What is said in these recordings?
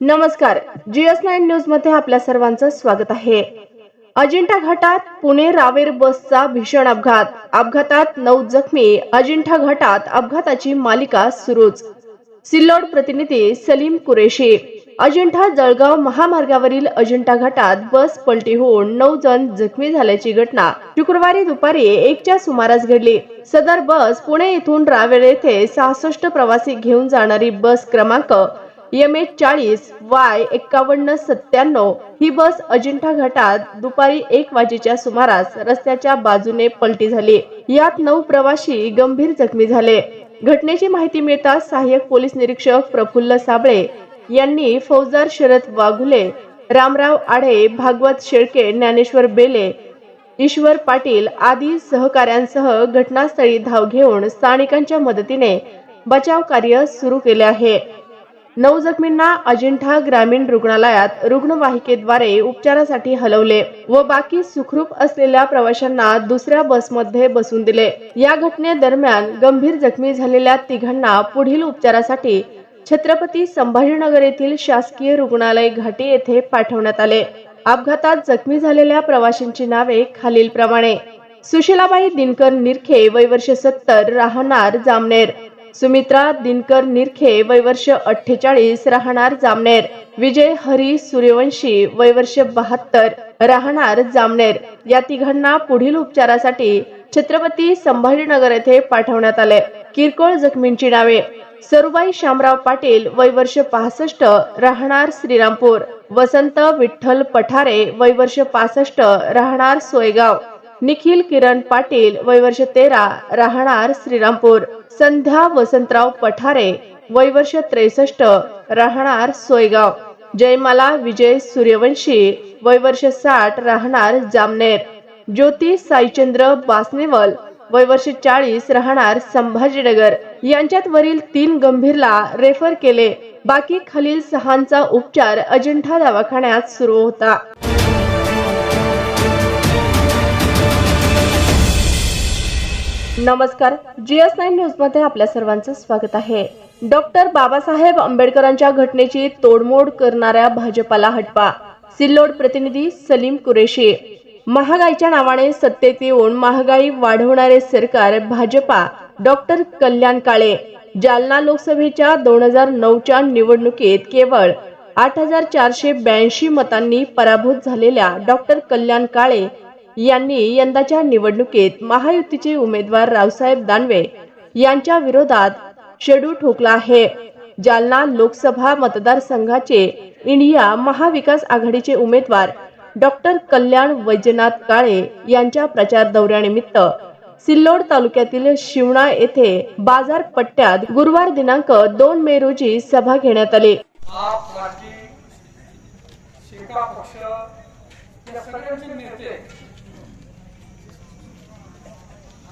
नमस्कार GS nine न्यूजमध्ये आपल्या सर्वांचं स्वागत आहे. अजिंठा घाटात पुणे रावेर बसचा भीषण अपघात. अपघातात नऊ जखमी अजिंठा घाटात अपघाताची मालिका सुरूच. सिल्लोड प्रतिनिधी सलीम कुरेशी. अजिंठा जळगाव महामार्गावरील अजिंठा घाटात बस पलटी होऊन नऊ जण जखमी झाल्याची घटना शुक्रवारी दुपारी एकच्या सुमारास घडली. सदर बस पुणे येथून रावेर येथे सहासष्ट प्रवासी घेऊन जाणारी बस क्रमांक एम एच चाळीस वाय एक्कावन्न सत्त्याण्णव ही बस अजिंठा घाटात दुपारी एक वाजेच्या सुमारास रस्त्याच्या बाजूने पलटी झाली. यात नऊ प्रवासी गंभीर जखमी झाले. घटनेची माहिती मिळताच सहाय्यक पोलीस निरीक्षक प्रफुल्ल साबळे यांनी फौजदार शरद वाघुले रामराव आढे भागवत शेळके ज्ञानेश्वर बेले ईश्वर पाटील आदी सहकाऱ्यांसह घटनास्थळी धाव घेऊन स्थानिकांच्या मदतीने बचाव कार्य सुरू केले आहे. नऊ जखमींना अजिंठा ग्रामीण रुग्णालयात रुग्णवाहिकेद्वारे उपचारासाठी हलवले व बाकी सुखरूप असलेल्या प्रवाशांना दुसऱ्या बसमध्ये बसून दिले. या घटनेदरम्यान गंभीर जखमी झालेल्या तिघांना पुढील उपचारासाठी छत्रपती संभाजीनगर येथील शासकीय रुग्णालय घाटी येथे पाठवण्यात आले. अपघातात जखमी झालेल्या प्रवाशांची नावे खालीलप्रमाणे. सुशीलाबाई दिनकर निरखे वय वर्ष सत्तर राहणार जामनेर. सुमित्रा दिनकर निरखे वयवर्ष अठ्ठेचाळीस राहणार जामनेर. विजय हरी सूर्यवंशी वयवर्ष बहात्तर राहणार जामनेर. या तिघांना पुढील उपचारासाठी छत्रपती संभाजीनगर येथे पाठवण्यात आले. किरकोळ जखमींची नावे. सरुबाई शामराव पाटील वय वर्ष पासष्ट राहणार श्रीरामपूर. वसंत विठ्ठल पठारे वय वर्ष पासष्ट राहणार सोयगाव. निखिल किरण पाटील वय वर्ष तेरा राहणार श्रीरामपूर संध्या वसंतराव पठारे वय वर्ष त्रेसष्ट राहणार सोयगाव. जयमाला विजय सूर्यवंशी वय वर्ष साठ राहणार जामनेर. ज्योती साईचंद्र बासनेवल वय वर्ष चाळीस राहणार संभाजीनगर. यांच्यात वरील तीन गंभीरला रेफर केले. बाकी खालील सहांचा उपचार अजिंठा दवाखान्यात सुरू होता. नमस्कार जीएस नाईन न्यूजमध्ये आपल्या सर्वांचं स्वागत आहे. डॉक्टर बाबासाहेब आंबेडकरांच्या घटनेची तोडमोड करणाऱ्या भाजपाला हटपा. सिल्लोड प्रतिनिधी सलीम कुरेशी. महागाईच्या नावाने सत्तेत येऊन महागाई वाढवणारे सरकार भाजपा डॉक्टर कल्याण काळे. जालना लोकसभेच्या दोन हजार नऊच्या निवडणुकीत केवळ आठ हजार चारशे ब्याऐंशी मतांनी पराभूत झालेल्या डॉक्टर कल्याण काळे यांनी यंदाच्या निवडणुकीत महायुतीचे उमेदवार रावसाहेब दानवे यांच्या विरोधात शेडू ठोकला आहे. जालना लोकसभा मतदारसंघाचे इंडिया महाविकास आघाडीचे उमेदवार डॉक्टर कल्याण वैजनाथ काळे यांच्या प्रचार दौऱ्यानिमित्त सिल्लोड तालुक्यातील शिवणा येथे बाजार पट्ट्यात गुरुवार दिनांक दोन मे रोजी सभा घेण्यात आली. पक्ष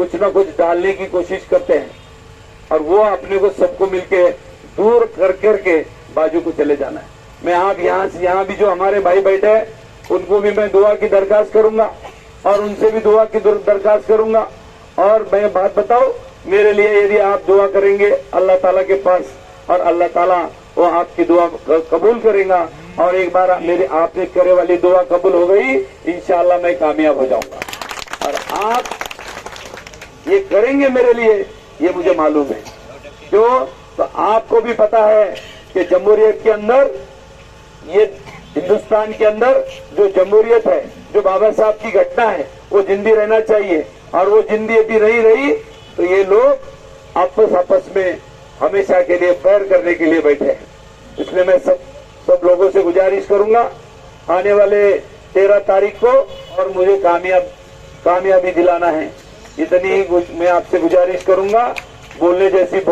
कुछ ना कुछ डालने की कोशिश करते हैं और वो अपने को सबको मिलके दूर कर करके बाजू को चले जाना है। मैं आप यहाँ से यहाँ भी जो हमारे भाई बैठे हैं, उनको भी मैं दुआ की दरखास्त करूँगा और उनसे भी दुआ की दरखास्त करूँगा। और मैं बात बताऊँ, मेरे लिए यदि आप दुआ करेंगे, अल्लाह ताला के पास और अल्लाह ताला वो आपकी दुआ कबूल करेगा और एक बार मेरे आपने करे वाली दुआ कबूल हो गई, इंशाल्लाह मैं कामयाब हो जाऊँगा। और आप ये करेंगे मेरे लिए, ये मुझे मालूम है। क्यों? तो आपको भी पता है कि जमहूरियत के अंदर, ये हिंदुस्तान के अंदर जो जमहूरियत है, जो बाबा साहब की घटना है, वो जिंदी रहना चाहिए। और वो जिंदी यदि नहीं रही तो ये लोग आपस आपस में हमेशा के लिए पैर करने के लिए बैठे हैं। इसलिए मैं सब सब लोगों से गुजारिश करूँगा, आने वाले तेरह तारीख को और मुझे कामयाब, कामयाबी दिलाना है। इतनी मैं आपसे गुजारिश करूंगा बोलने जैसी बहुत